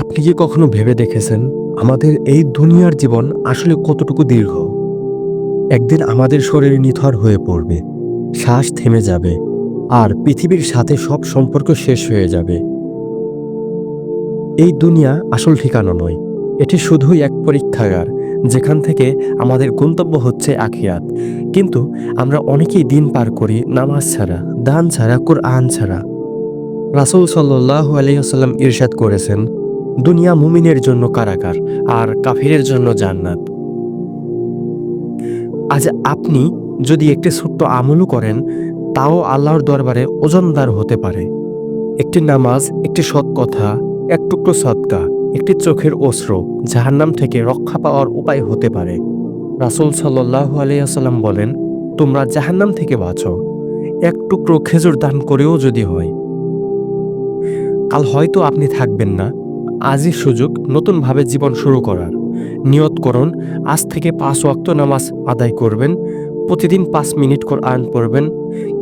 আপনি কি কখনো ভেবে দেখেছেন আমাদের এই দুনিয়ার জীবন আসলে কতটুকু দীর্ঘ? একদিন আমাদের শরীর নিথর হয়ে পড়বে, শ্বাস থেমে যাবে, আর পৃথিবীর সাথে সব সম্পর্ক শেষ হয়ে যাবে। এই দুনিয়া আসল ঠিকানা নয়, এটি শুধুই এক পরীক্ষাগার, যেখান থেকে আমাদের গন্তব্য হচ্ছে আখিয়াত কিন্তু আমরা অনেকেই দিন পার করি নামাজ ছাড়া, দান ছাড়া, কোরআন ছাড়া। রাসুল সাল্লাহ আলহিহাল্লাম ইরশাদ করেছেন দুনিয়া মুমিনের জন্য কারাগার আর কাফিরের জন্য জান্নাত। আজ আপনি যদি একটি ছোট্ট আমলও করেন, তাও আল্লাহর দরবারে ওজনদার হতে পারে। একটি নামাজ, একটি সৎ কথা, এক টুকরো সৎকা, একটি চোখের অস্ত্র জাহান্নাম থেকে রক্ষা পাওয়ার উপায় হতে পারে। রাসুল সাল্লাহ আলিয়াল্লাম বলেন, তোমরা জাহান্নাম থেকে বাঁচো। এক টুকরো খেজুর দান করেও যদি হয়। কাল হয়তো আপনি থাকবেন না। আজই সুযোগ নতুনভাবে জীবন শুরু করার। নিয়ত করুন আজ থেকে পাঁচ ওয়াক্ত নামাজ আদায় করবেন, প্রতিদিন পাঁচ মিনিট কোরআন পড়বেন,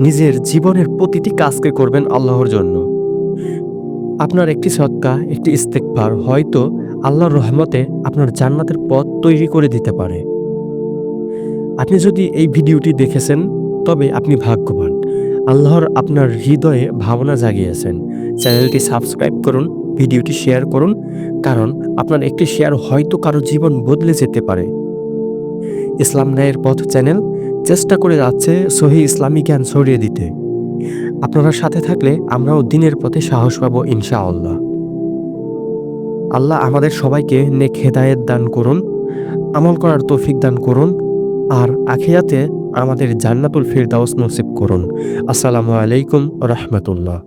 নিজের জীবনের প্রতিটি কাজকে করবেন আল্লাহর জন্য। আপনার একটি সৎকা একটি ইস্তেকবার হয়তো আল্লাহর রহমতে আপনার জান্নাতের পথ তৈরি করে দিতে পারে। আপনি যদি এই ভিডিওটি দেখেছেন, তবে আপনি ভাগ্যবান। আল্লাহর আপনার হৃদয়ে ভাবনা জাগিয়েছেন। চ্যানেলটি সাবস্ক্রাইব করুন। ভিডিওটি শেয়ার করুন, কারণ আপনার একটি শেয়ার হয়তো কারও জীবন বদলে যেতে পারে। ইসলাম ন্যায়ের পথ চ্যানেল চেষ্টা করে যাচ্ছে সহি ইসলামী জ্ঞান ছড়িয়ে দিতে। আপনারা সাথে থাকলে আমরাও দিনের পথে সাহস পাব ইনশাআল্লাহ। আল্লাহ আমাদের সবাইকে নেক হেদায়েত দান করুন, আমল করার তৌফিক দান করুন, আর আখিয়াতে আমাদের জান্নাতুল ফিরদাউস নসিব করুন। আসসালামু আলাইকুম রহমতুল্লাহ।